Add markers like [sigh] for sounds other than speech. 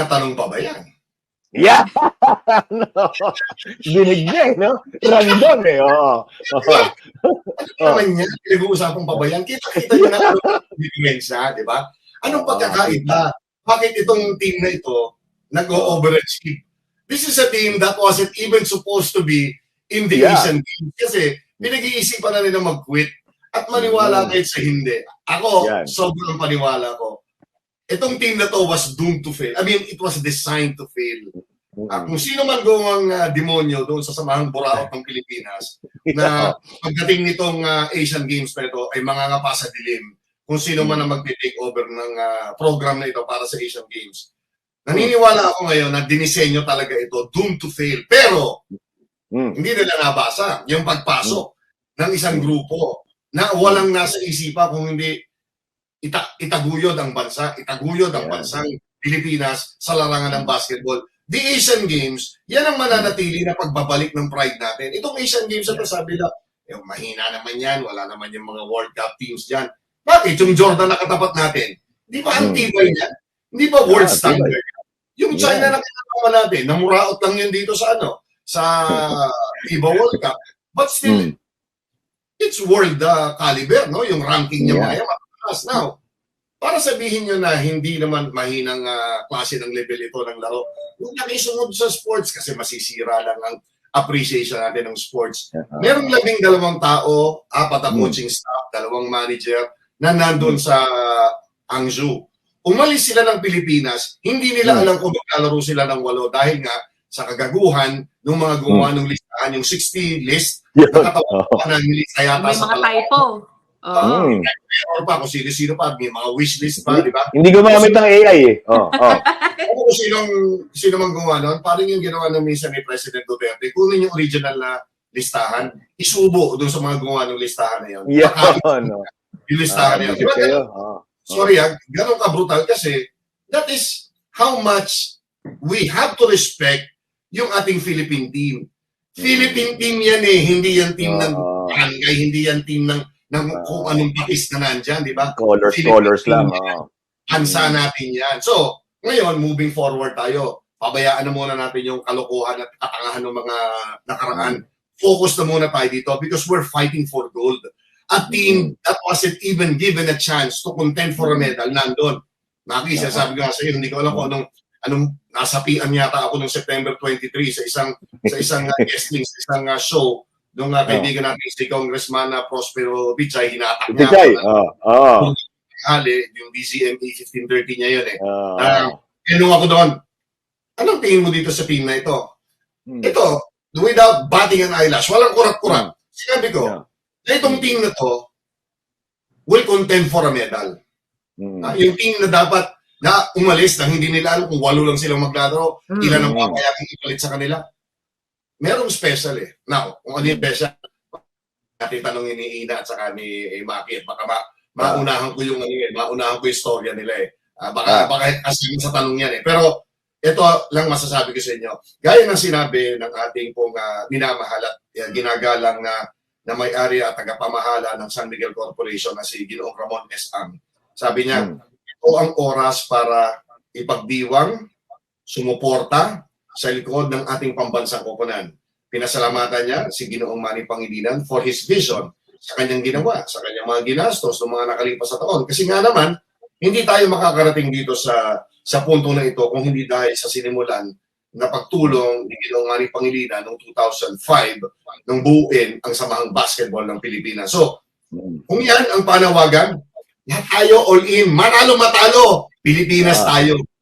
natanong pa ba yan? Yeah! [laughs] no. Dinig niya eh, no? Random eh, oo. Oo. Ano naman yan? Pinag-uusapan pa ba yan? Kita-kita nyo na diferensya, di ba? Anong pagkakaiba? Bakit itong team na ito nag-overachieve? This is a team that wasn't even supposed to be in the Yeah. Asian Games kasi pinag-iisipan na nila mag-quit at maniwala Mm. kahit sa hindi. Ako, Yan. sobrang paniwala ko. Itong team na to was doomed to fail. I mean, it was designed to fail. Ah, kung sino man gawang uh, demonyo doon sa samahang buraot ng Pilipinas [laughs] na pagdating nitong ah, Asian Games na ito ay mangangapa sa dilim kung sino man ang mag-take over ng ah, program na ito para sa Asian Games. Naniniwala ako ngayon na dinisenyo talaga ito, doomed to fail. Pero Mm. hindi nila nabasa yung pagpasok ng isang grupo na walang nasa isipa kung hindi ita itaguyod ang bansa, itaguyod ang Yeah. bansang Pilipinas sa larangan ng basketball. The Asian Games, yan ang mananatili na pagbabalik ng pride natin. Itong Asian Games to, sabi na, eh, mahina naman yan, wala naman yung mga World Cup teams dyan. Bakit? Yung Jordan na katapat natin, di ba ang Hmm. tibay niyan? Hindi ba world Ah, standard? Yung China Yeah. na kinakama natin, namuraot lang yun dito sa ano, sa FIBA World Cup. But still, Mm. it's world uh, caliber, no? Yung ranking niya Yeah. mga mataas. Now, para sabihin nyo na hindi naman mahinang uh, klase ng level ito ng laro, huwag na kayo sumunod sa sports kasi masisira lang ang appreciation natin ng sports. Merong labing dalawang tao, apat na Hmm. coaching staff, dalawang manager na nandun sa Hangzhou. Umalis sila ng Pilipinas, hindi nila Hmm. alam kung maglalaro sila ng walo dahil nga sa kagaguhan ng mga gumawa ng listahan, yung 60 list, nakatawa pa ng lista yata May sa mga typo. Oo. Mm. Or pa kung sino-sino pa, may mga wish list pa, di ba? Hindi gumamit ng AI eh. Oo. [laughs] oo. Ako kung sinong, sino mang gumawa nun, parang yung ginawa ng minsan ni President Duterte, kunin yung original na listahan, isubo doon sa mga gumawa ng listahan na yun. Yeah. Baka no. yung listahan na yun. Di ba? kayo. Oo. Sorry ah, ganun ka brutal kasi that is how much we have to respect yung ating Philippine team. Philippine team yan eh, hindi yan team ng Oo. barangay, hindi yan team ng, ng kung anong pakis na nandyan, di ba? Colors, colors lang. Oo. Ansa natin yan. So, ngayon, moving forward tayo. Pabayaan na muna natin yung kalokohan at katangahan ng mga nakaraan. Focus na muna tayo dito because we're fighting for gold. A team that wasn't even given a chance to contend for a medal, nandun. Maki, sasabi ko nga sa iyo, hindi ko alam kung anong, anong nasapian yata ako noong September 23 sa isang sa isang uh, guesting, sa isang uh, show nung uh, kaibigan natin si Congressman uh, Prospero Bichay, hinatak niya ako Oo. Oo. hali, yung DCMA 1530 niya yun eh. Oo. Ah, Tinanong ako doon, anong tingin mo dito sa team na ito? Mm. Ito, without batting an eyelash, walang kurat-kurat. Sinabi ko, Yeah. na itong team na to will contend for a medal. Mm. Ah, yung team na dapat na umalis na hindi nila alam kung walo lang silang maglalaro, Mm. ilan ang papayagang ipalit sa kanila. Merong special eh. Now, kung ano yung special, natin tanongin ni Ina at saka ni eh, Maki baka ma maunahan ko yung ano yun, maunahan ko yung storya nila eh. Ah, baka, Ah. baka kasi sa tanong yan eh. Pero ito lang masasabi ko sa inyo. Gaya ng sinabi ng ating pong uh, minamahal at uh, ginagalang na na may-ari at tagapamahala ng San Miguel Corporation na si Ginoong Ramon S. Ang. Sabi niya, Mm. ito ang oras para ipagdiwang, sumuporta sa likod ng ating pambansang koponan. Pinasalamatan niya si Ginoong Manny Pangilinan for his vision sa kanyang ginawa, sa kanyang mga ginastos ng mga nakalipas na taon. Kasi nga naman, hindi tayo makakarating dito sa sa punto na ito kung hindi dahil sa sinimulan na pagtulong ni Ginoong Manny Pangilinan noong 2005 nang buuin ang samahang basketball ng Pilipinas. So, kung yan ang panawagan, lahat tayo all in, manalo matalo, Pilipinas Ah. tayo.